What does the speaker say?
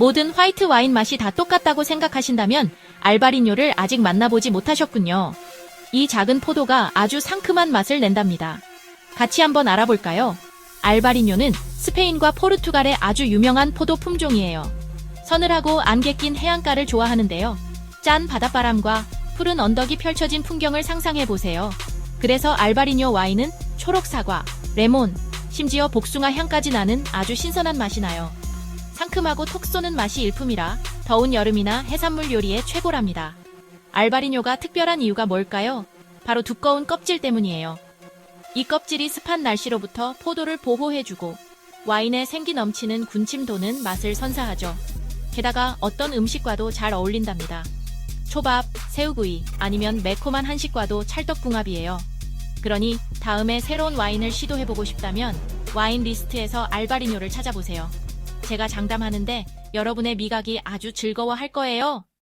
모든 화이트 와인 맛이 다 똑같다고 생각하신다면 알바리뇨를 아직 만나보지 못하셨군요. 이 작은 포도가 아주 상큼한 맛을 낸답니다. 같이 한번 알아볼까요? 알바리뇨는 스페인과 포르투갈의 아주 유명한 포도 품종이에요. 서늘하고 안개 낀 해안가를 좋아하는데요. 짠 바닷바람과 푸른 언덕이 펼쳐진 풍경을 상상해 보세요. 그래서 알바리뇨 와인은 초록 사과, 레몬, 심지어 복숭아 향까지 나는 아주 신선한 맛이 나요. 상큼하고 톡 쏘는 맛이 일품이라 더운 여름이나 해산물 요리에 최고랍니다. 알바리뇨가 특별한 이유가 뭘까요? 바로 두꺼운 껍질 때문이에요. 이 껍질이 습한 날씨로부터 포도를 보호해주고 와인에 생기 넘치는 군침 도는 맛을 선사하죠. 게다가 어떤 음식과도 잘 어울린답니다. 초밥, 새우구이, 아니면 매콤한 한식과도 찰떡궁합이에요. 그러니 다음에 새로운 와인을 시도해보고 싶다면 와인 리스트에서 알바리뇨를 찾아보세요. 제가 장담하는데 여러분의 미각이 아주 즐거워할 거예요.